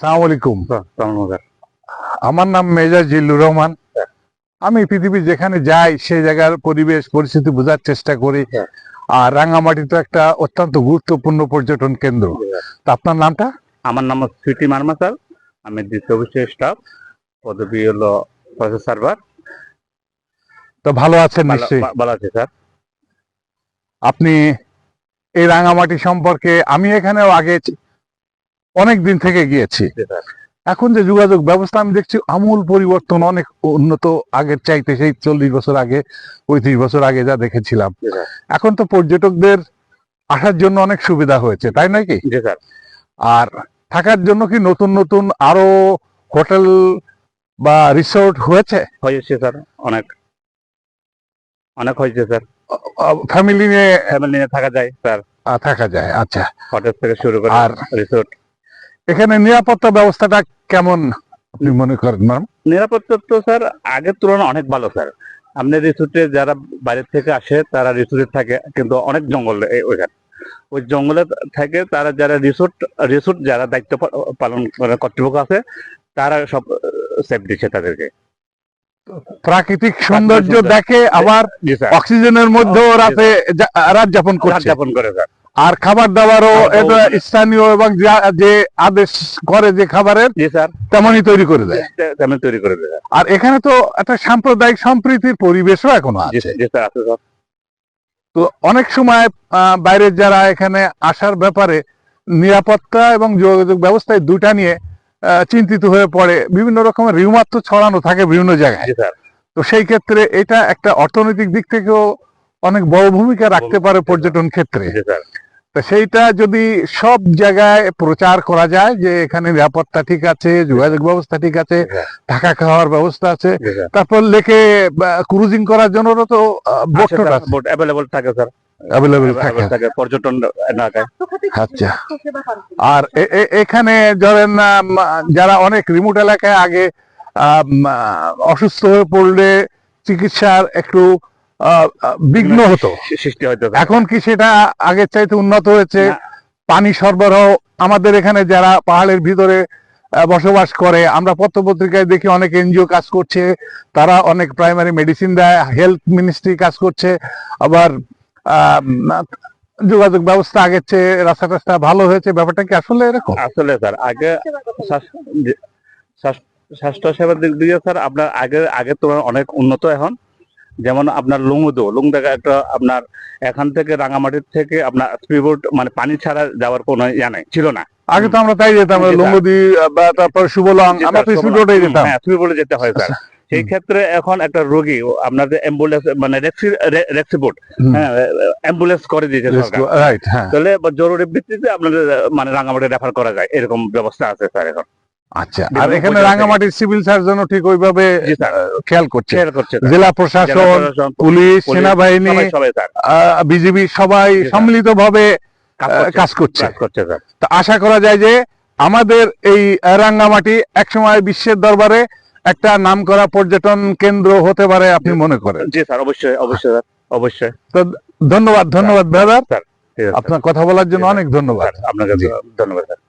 সালাম আলাইকুম। আমার নাম মেজর জিল্লুর রহমান। আমি পৃথিবী যেখানে যাই সেই জায়গার পরিবেশ পরিস্থিতি বোঝার চেষ্টা করি। হ্যাঁ। আর রাঙামাটি তো একটা অত্যন্ত গুরুত্বপূর্ণ পর্যটন কেন্দ্র। তা আপনার নামটা? আমার নাম সুইটি মার্মা স্যার আমি দ্বিতীয় অফিসের স্টাফ পদবি হলো প্রসেস সার্ভার তো ভালো আছেন নিশ্চয়ই? ভালো আছে স্যার। আপনি এই রাঙামাটি সম্পর্কে আমি এখানেও আগে অনেক দিন থেকে গিয়েছি। স্যার এখন যে যোগাযোগ ব্যবস্থা আমি দেখছি আমূল পরিবর্তন অনেক উন্নত আগের চাইতে সেই চল্লিশ বছর আগে পঁয়ত্রিশ বছর আগে যা দেখেছিলাম। এখন তো পর্যটকদের আসার জন্য অনেক সুবিধা হয়েছে তাই নয় কি? আর থাকার জন্য কি নতুন নতুন আরও হোটেল বা রিসোর্ট হয়েছে? হয়েছে স্যার অনেক। অনেক হয়েছে স্যার। ফ্যামিলি নিয়ে ফ্যামিলি নিয়ে থাকা যায় স্যার। থাকা যায় আচ্ছা। হোটেল থেকে শুরু করে আর রিসোর্ট। এখানে নিরাপত্তা ব্যবস্থাটা কেমন আপনি মনে করেন ম্যাম? নিরাপত্তা তো স্যার আগের তুলনায় অনেক ভালো স্যার। আপনি রিসোর্টে যারা বাইরের থেকে আসে তারা রিসোর্টে থাকে কিন্তু অনেক জঙ্গল ওইখানে। ওই জঙ্গলে থাকে তারা যারা রিসোর্ট রিসোর্ট যারা দায়িত্ব পালন করে কর্তৃপক্ষ আছে তারা সব সেফ দিচ্ছে তাদেরকে। প্রাকৃতিক সৌন্দর্য। দেখে আবার অক্সিজেনের মধ্যেও রাতে রাত যাপন করছে। যাপন করে স্যার। আর খাবার দাবারও এটা স্থানীয় এবং যে আদেশ করে যে খাবারের তেমনই তৈরি করে দেয়। তেমন তৈরি করে দেয় আর এখানে তো একটা সাম্প্রদায়িক সম্প্রীতির পরিবেশও এখনও আছে। তো অনেক সময় বাইরের যারা এখানে আসার ব্যাপারে নিরাপত্তা এবং যোগাযোগ ব্যবস্থায় দুটা নিয়ে আহ, চিন্তিত হয়ে পড়ে। বিভিন্ন রকমের রিউমার তো ছড়ানো থাকে বিভিন্ন জায়গায়। তো সেই ক্ষেত্রে এটা একটা অর্থনৈতিক দিক থেকেও অনেক বড় ভূমিকা রাখতে পারে পর্যটন ক্ষেত্রে। তো সেইটা যদি সব জায়গায় প্রচার করা যায় যে এখানে নিরাপত্তা ঠিক আছে যোগাযোগ ব্যবস্থা ঠিক আছে হ্যাঁ। থাকা খাওয়ার ব্যবস্থা আছে তারপর লেকে ক্রুজিং করার জন্য তো বোট বোট অ্যাভেলেবল থাকে স্যার অ্যাভেলেবেল থাকে। পর্যটন এলাকায় আচ্ছা। আর এখানে ধরেন যারা অনেক রিমোট এলাকায় আগে অসুস্থ হয়ে পড়লে চিকিৎসার একটু বিঘ্ন হতো। সৃষ্টি হয়তো এখন কি সেটা আগের চাইতে উন্নত হয়েছে? পানি সরবরাহ আমাদের এখানে যারা পাহাড়ের ভিতরে বসবাস করে আমরা পত্রপত্রিকায় দেখি অনেক এনজিও কাজ করছে তারা অনেক প্রাইমারি মেডিসিন দেয় হেলথ মিনিস্ট্রি কাজ করছে আবার আহ, যোগাযোগ ব্যবস্থা আগের চেয়ে রাস্তা টাস্তা ভালো হয়েছে। ব্যাপারটা কি আসলে এরকম? আসলে স্যার আগে স্বাস্থ্য- সেবার দিক দিয়ে স্যার আপনার আগে আগের তুলনায় অনেক উন্নত এখন যেমন আপনার লুঙ্গুদো লুংদাগা একটা আপনার এখান থেকে রাঙামাটির থেকে আপনার স্পিডবোট মানে পানি ছাড়া যাওয়ার কোনো ইয়া নাই ছিল না। আগে তো আমরা তাই যেতাম। লুঙ্গদি বা তারপর শুভলং আমরা তো স্পিডোটাই যেতাম। হ্যাঁ স্পিডবোটে যেতে হয় স্যার। সেই ক্ষেত্রে এখন একটা রোগী আপনার যে অ্যাম্বুলেন্স মানে রেক্সি রেক্সিবোট হুম। হ্যাঁ অ্যাম্বুলেন্স করে দিয়েছে সরকার। রাইট হ্যাঁ। তাহলে জরুরি ভিত্তিতে আপনাদের মানে রাঙামাটি রেফার করা যায় এরকম ব্যবস্থা আছে স্যার এখন। আচ্ছা আর এখানে রাঙ্গামাটির সিভিল সার্জনও ঠিক ওইভাবে খেয়াল করছে। জেলা প্রশাসন পুলিশ সেনাবাহিনী সবাই সবাই বিজিবি সবাই সম্মিলিত ভাবে কাজ করছে, তা আশা করা যায় যে আমাদের এই রাঙ্গামাটি একসময় বিশ্বের দরবারে একটা নামকরা পর্যটন কেন্দ্র হতে পারে আপনি মনে করেন। জি স্যার অবশ্যই অবশ্যই স্যার অবশ্যই। ধন্যবাদ ধন্যবাদ ঠিক আছে আপনার কথা বলার জন্য অনেক ধন্যবাদ। আপনাকে ধন্যবাদ স্যার।